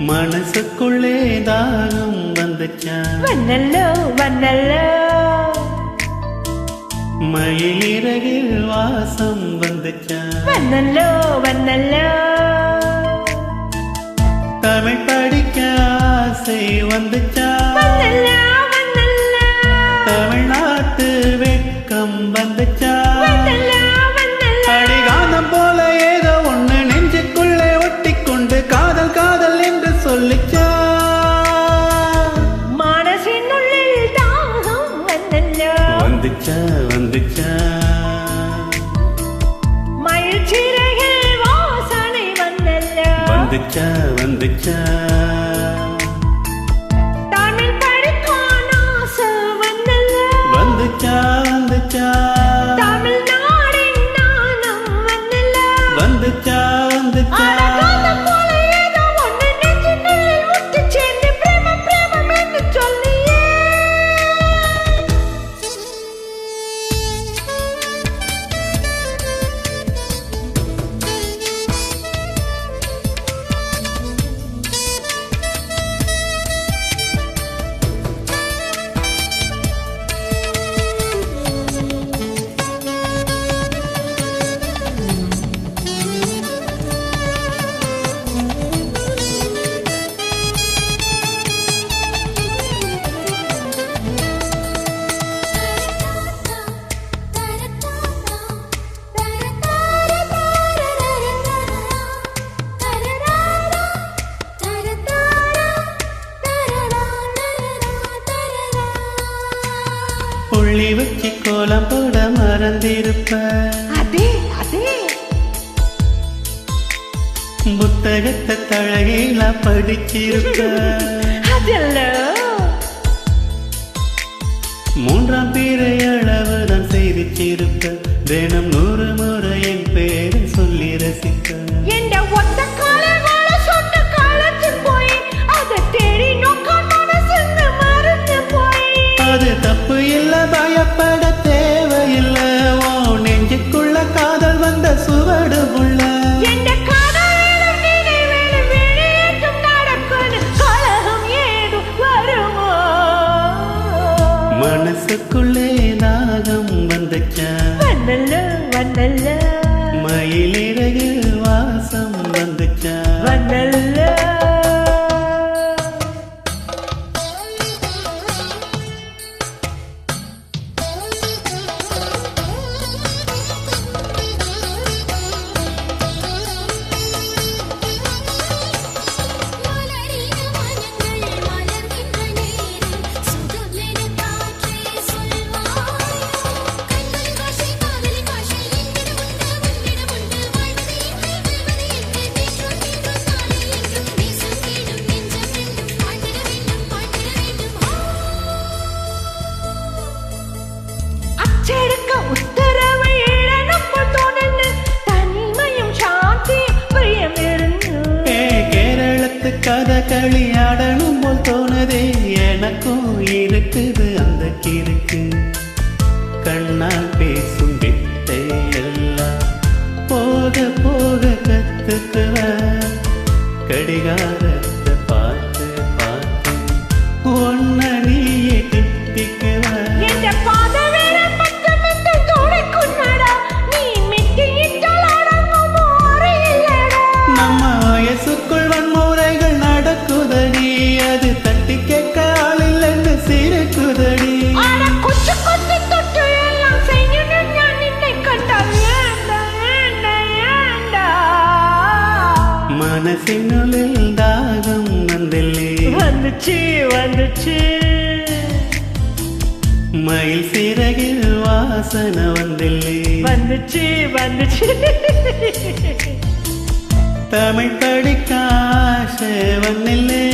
மனசுக்குள்ளே தாகம் வந்துச்சா வண்ணல்லோ வண்ணல்லோ. மயிலிறகில் வாசம் வந்துச்சா வண்ணல்லோ வண்ணல்லோ. தமிழ் படிக்க ஆசை வந்துச்சா வந்துச்சா வந்துச்சா. புள்ளி வச்சு கோலம் போட மறந்திருப்ப. புத்தகத்தை தழகையில படிச்சிருப்ப. மூன்றாம் பேரை அளவுதான் செய்திச்சிருப்ப. தினம் நூறு முறை என் தப்பு இல்ல பயப்பட தேவையில்ல. ஓ நெஞ்சுக்குள்ள காதல் வந்த சுவடு உள்ள. என்ற காதலும் நினைவேலும் அச்செடுக்க உத்தரவு இழனப்ப தோணுன்னு தனிமையும் சாந்தியும் பிரியம் கேரளத்து கதை களியாடணும் போல் தோணுதே எனக்கும் இருக்குது அந்த கிறுக்கு. கண்ணால் பேசும் வித்தை எல்லாம் போக போக கத்துக்குவ. கடிகாரத்தை மனசினுளில் தாகம் வந்தில்லே. வந்துச்சு வந்துச்சு. மயில் சிறகில் வாசனை வந்தில்லே. வந்துச்சு வந்துச்சு. தமிழ் படிக்க ஆசை வந்தில்லே.